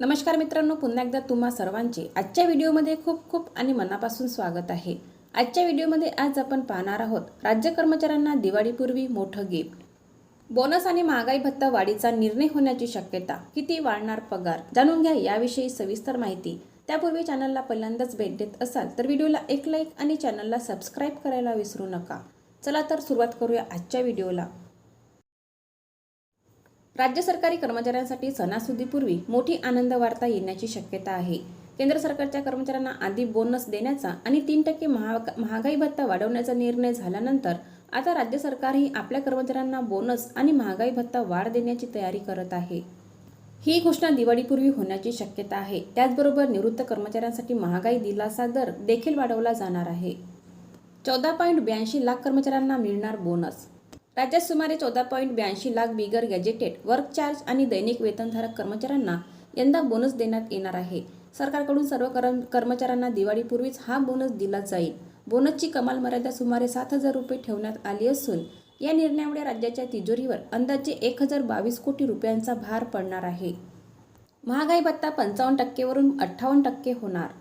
नमस्कार मित्रांनो पुन्हा एकदा तुम्हा सर्वांचे आजच्या व्हिडिओमध्ये खूप खूप आणि मनापासून स्वागत आहे. आजच्या व्हिडिओमध्ये आज आपण पाहणार आहोत राज्य कर्मचाऱ्यांना दिवाळीपूर्वी मोठं गिफ्ट बोनस आणि महागाई भत्ता वाढीचा निर्णय होण्याची शक्यता किती वाढणार पगार? जाणून घ्या याविषयी सविस्तर माहिती. त्यापूर्वी चॅनलला पहिल्यांदाच भेट देत असाल तर व्हिडिओला एक लाईक आणि चॅनलला सबस्क्राईब करायला विसरू नका. चला तर सुरुवात करूया आजच्या व्हिडिओला. राज्य सरकारी कर्मचाऱ्यांसाठी सणासुदीपूर्वी मोठी आनंद वार्ता येण्याची शक्यता आहे. केंद्र सरकारच्या कर्मचाऱ्यांना आधी बोनस देण्याचा आणि तीन टक्के महाग महागाई भत्ता वाढवण्याचा निर्णय झाल्यानंतर आता राज्य सरकारही आपल्या कर्मचाऱ्यांना बोनस आणि महागाई भत्ता वाढ देण्याची तयारी करत आहे. ही घोषणा दिवाळीपूर्वी होण्याची शक्यता आहे. त्याचबरोबर निवृत्त कर्मचाऱ्यांसाठी महागाई दिलासा दर देखील वाढवला जाणार आहे. चौदा पॉईंट ब्याऐंशी लाख कर्मचाऱ्यांना मिळणार बोनस. राज्यात सुमारे चौदा पॉईंट ब्याऐंशी लाख बिगर गॅजेटेड वर्क चार्ज आणि दैनिक वेतनधारक कर्मचाऱ्यांना यंदा बोनस देण्यात येणार आहे. सरकारकडून सर्व कर्म कर्मचाऱ्यांना दिवाळीपूर्वीच हा बोनस दिला जाईल. बोनसची कमाल मर्यादा सुमारे सात हजार रुपये ठेवण्यात आली असून या निर्णयामुळे राज्याच्या तिजोरीवर अंदाजे एक हजार बावीस कोटी रुपयांचा भार पडणार आहे. महागाई भत्ता पंचावन्न टक्केवरून अठ्ठावन्न टक्के होणार.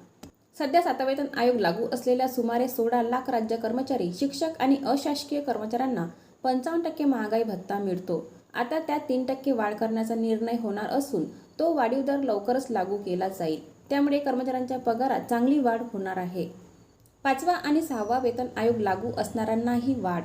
सध्या सातवेतन आयोग लागू असलेल्या सुमारे सोळा लाख राज्य कर्मचारी शिक्षक आणि अशासकीय कर्मचाऱ्यांना पंचावन्न टक्के महागाई भत्ता मिळतो. आता त्यात तीन टक्के वाढ करण्याचा निर्णय होणार असून तो वाढीव दर लवकरच लागू केला जाईल. त्यामुळे कर्मचाऱ्यांच्या पगारात चांगली वाढ होणार आहे. पाचवा आणि सहावा वेतन आयोग लागू असणाऱ्यांनाही वाढ.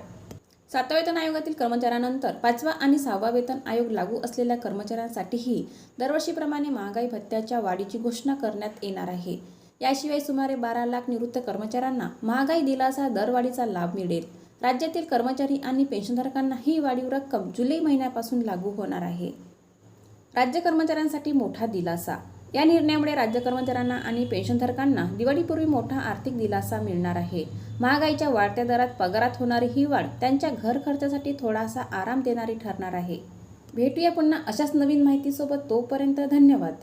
सातव्या वेतन आयोगातील कर्मचाऱ्यांनंतर पाचवा आणि सहावा वेतन आयोग लागू असलेल्या कर्मचाऱ्यांसाठीही दरवर्षीप्रमाणे महागाई भत्त्याच्या वाढीची घोषणा करण्यात येणार आहे. याशिवाय सुमारे बारा लाख निवृत्त कर्मचाऱ्यांना महागाई दिलासा दरवाढीचा लाभ मिळेल. राज्यातील कर्मचारी आणि पेन्शनधारकांना ही वाढीव रक्कम जुलै महिन्यापासून लागू होणार आहे. राज्य कर्मचाऱ्यांसाठी मोठा दिलासा. या निर्णयामुळे राज्य कर्मचाऱ्यांना आणि पेन्शनधारकांना दिवाळीपूर्वी मोठा आर्थिक दिलासा मिळणार आहे. महागाईच्या वाढत्या दरात पगारात होणारी ही वाढ त्यांच्या घर खर्चासाठी थोडासा आराम देणारी ठरणार आहे. भेटूया पुन्हा अशाच नवीन माहितीसोबत तोपर्यंत धन्यवाद.